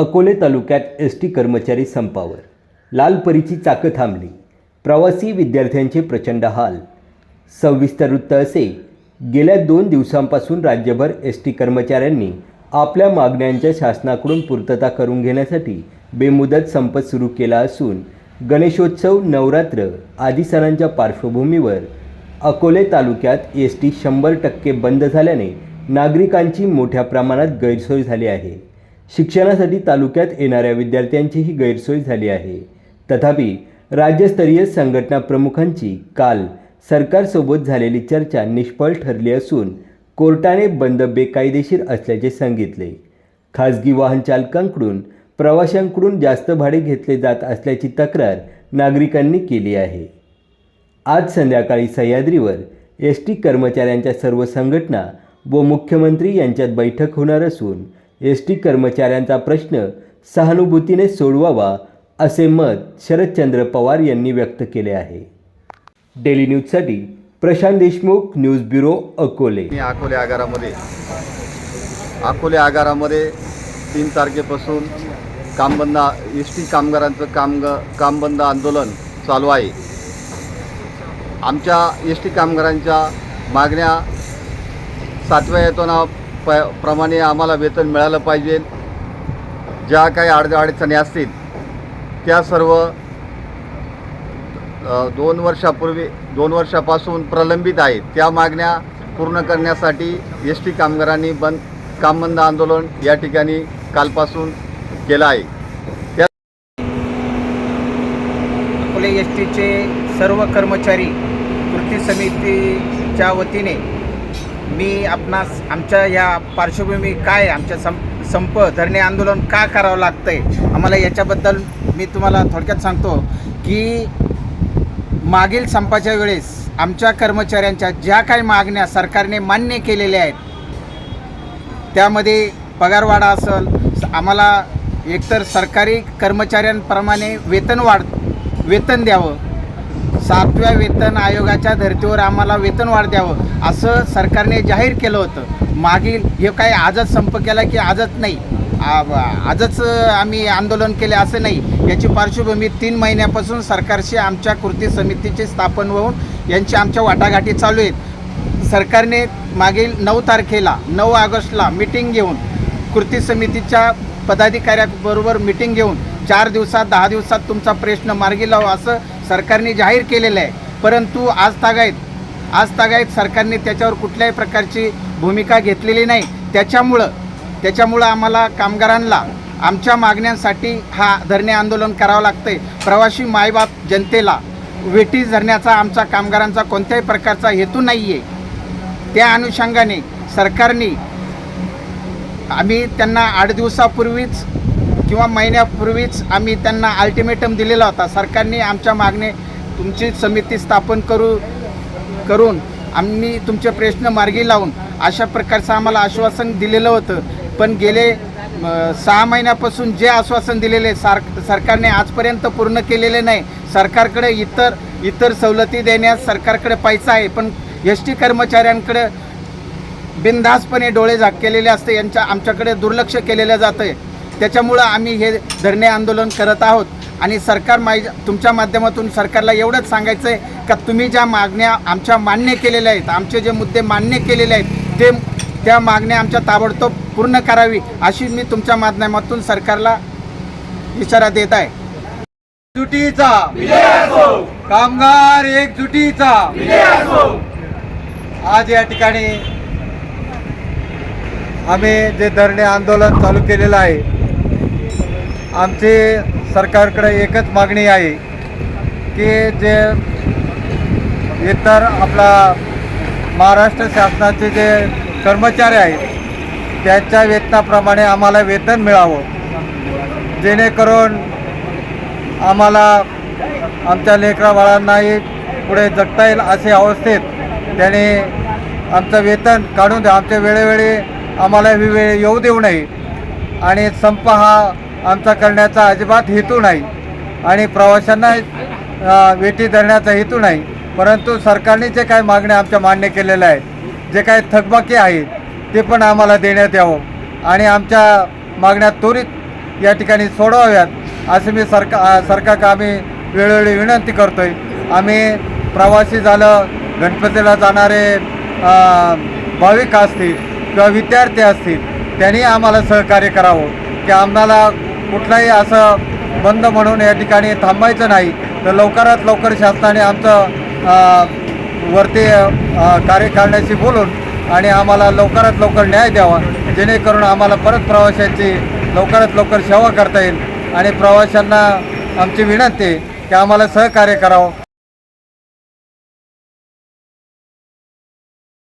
अकोले तालुक्यात S T कर्मचारी संपावर. लालपरीची चाकं थांबली. प्रवासी विद्यार्थ्यांचे प्रचंड हाल. सविस्तर वृत्त असे गेल्या दोन दिवसांपासून राज्यभर एस टी कर्मचाऱ्यांनी आपल्या मागण्यांच्या शासनाकडून पूर्तता करून घेण्यासाठी बेमुदत संप सुरू केला असून गणेशोत्सव नवरात्र आदी सणांच्या पार्श्वभूमीवर अकोले तालुक्यात एस टी शंभर टक्के बंद झाल्याने नागरिकांची मोठ्या प्रमाणात गैरसोय झाली आहे. शिक्षणासाठी तालुक्यात येणाऱ्या विद्यार्थ्यांचीही गैरसोय झाली आहे. तथापि राज्यस्तरीय संघटना प्रमुखांची काल सरकारसोबत झालेली चर्चा निष्फळ ठरली असून कोर्टाने बंद बेकायदेशीर असल्याचे सांगितले. खाजगी वाहन चालकांकडून प्रवाशांकडून जास्त भाडे घेतले जात असल्याची तक्रार नागरिकांनी केली आहे. आज संध्याकाळी सह्याद्रीवर एस टी कर्मचाऱ्यांच्या सर्व संघटना व मुख्यमंत्री यांच्यात बैठक होणार असून एस टी कर्मचाऱ्यांचा प्रश्न सहानुभूतीने सोडवावा असे मत शरदचंद्र पवार यांनी व्यक्त केले आहे. डेली न्यूजसाठी प्रशांत देशमुख न्यूज ब्युरो अकोले. मी अकोले आगारामध्ये. अकोले आगारामध्ये तीन तारखेपासून कामबंद एस टी कामगारांचं काम कामबंद आंदोलन चालू आहे. आमच्या एस टी कामगारांच्या मागण्या सातव्या वेतना प प्रमाणे आम्हाला वेतन मिळालं पाहिजे. ज्या काही अड अडचणी असतील त्या सर्व दोन वर्षापूर्वी दोन वर्षापासून प्रलंबित आहेत. त्या मागण्या पूर्ण करण्यासाठी एस टी कामगारांनी बंद कामबंद आंदोलन या ठिकाणी कालपासून केलं आहे. त्या अकोले एस टीचे सर्व कर्मचारी कृती समितीच्या वतीने मी आपणास आमच्या या पार्श्वभूमी काय आमच्या संप संप धरणे आंदोलन का करावं लागतं आहे आम्हाला याच्याबद्दल मी तुम्हाला थोडक्यात सांगतो की मागील संपाच्या वेळेस आमच्या कर्मचाऱ्यांच्या ज्या काही मागण्या सरकारने मान्य केलेल्या आहेत त्यामध्ये पगारवाढा असेल आम्हाला एकतर सरकारी कर्मचाऱ्यांप्रमाणे वेतन वाढ वेतन द्यावं सातव्या वेतन आयोगाच्या धर्तीवर आम्हाला वेतन वाढ द्यावं असं सरकारने जाहीर केलं होतं. मागील हे काय आजच संप केला की आजच नाही? आजच आम्ही आंदोलन केले असं नाही. याची पार्श्वभूमी तीन महिन्यापासून सरकारशी आमच्या कृती समितीचे स्थापन होऊन यांची आमच्या वाटाघाटी चालू आहेत. सरकारने मागील नऊ तारखेला नऊ ऑगस्टला मिटिंग घेऊन कृती समितीच्या पदाधिकाऱ्याबरोबर मिटिंग घेऊन चार दिवसात दहा दिवसात तुमचा प्रश्न मार्गी लावा असं सरकारने जाहीर केलेलं आहे. परंतु आज तागायत आज तागायत सरकारने त्याच्यावर कुठल्याही प्रकारची भूमिका घेतलेली नाही. त्याच्यामुळं त्याच्यामुळं आम्हाला कामगारांना आमच्या मागण्यांसाठी हा धरणे आंदोलन करावं लागतंय. प्रवासी मायबाप जनतेला वेटी धरण्याचा आमचा कामगारांचा कोणत्याही प्रकारचा हेतू नाही आहे त्या अनुषंगाने सरकारने आम्ही त्यांना आठ दिवसापूर्वीच किंवा महिन्यापूर्वीच आम्ही त्यांना अल्टिमेटम दिलेला होता. सरकारने आमच्या मागणे तुमची समिती स्थापन करू करून आम्ही तुमचे प्रश्न मार्गी लावून अशा प्रकारचं आम्हाला आश्वासन दिलेलं होतं. पण गेले सहा महिन्यापासून जे आश्वासन दिलेले सार सरकारने आजपर्यंत पूर्ण केलेले नाही. सरकारकडे इतर इतर सवलती देण्यास सरकारकडे पैसा आहे. पण एस टी कर्मचाऱ्यांकडे बिनधास्तपणे डोळे झाक केलेले असते. यांच्या आमच्याकडे दुर्लक्ष केलेलं जातं आहे त्याच्यामुळं आम्ही हे धरणे आंदोलन करत आहोत. आणि सरकार माय तुमच्या माध्यमातून सरकारला एवढंच सांगायचं आहे का तुम्ही ज्या मागण्या आमच्या मान्य केलेल्या आहेत आमचे जे मुद्दे मान्य केलेले आहेत ते त्या मागण्या आमच्या ताबडतोब पूर्ण करावी अशी मी तुमच्या माध्यमातून सरकारला इशारा देत आहे. एकजुटीचा. कामगार एकजुटीचा. आज या ठिकाणी आम्ही जे धरणे आंदोलन चालू केलेलं आहे आमची सरकारकडे एकच मागणी आहे की जे इतर आपला महाराष्ट्र शासनाचे जे कर्मचारी आहेत त्यांच्या वेतनाप्रमाणे आम्हाला वेतन मिळावं. जेणेकरून आम्हाला आमच्या लेकरा बाळांनाही पुढे जगता येईल असे अवस्थेत त्याने आमचं वेतन काढून द्या. आमच्या वेळोवेळी आम्हाला वेळ येऊ देऊ नये. आणि संप हा आमचा करण्याचा अजिबात हेतू नाही. आणि प्रवाशांना वेटी धरण्याचा हेतू नाही. परंतु सरकारने जे काही मागण्या आमच्या मान्य केलेल्या आहेत जे काही थकबाकी आहेत ते पण आम्हाला देण्यात यावं. आणि आमच्या मागण्या त्वरित या ठिकाणी सोडवाव्यात असे मी सरका सरकारकडे आम्ही वेळोवेळी विनंती करतो आहे आम्ही प्रवासी झालं गणपतीला जाणारे भाविक असतील किंवा विद्यार्थी असतील त्यांनी आम्हाला सहकार्य करावं. की आम्हाला कुठलाही असं बंद म्हणून या ठिकाणी थांबायचं नाही. तर लवकरात लवकर शासनाने आमचं वरती कार्य करण्याशी बोलून आणि आम्हाला लवकरात लवकर न्याय द्यावा. जेणेकरून आम्हाला परत प्रवाशांची लवकरात लवकर सेवा करता येईल. आणि प्रवाशांना आमची विनंती आहे की आम्हाला सहकार्य करावं.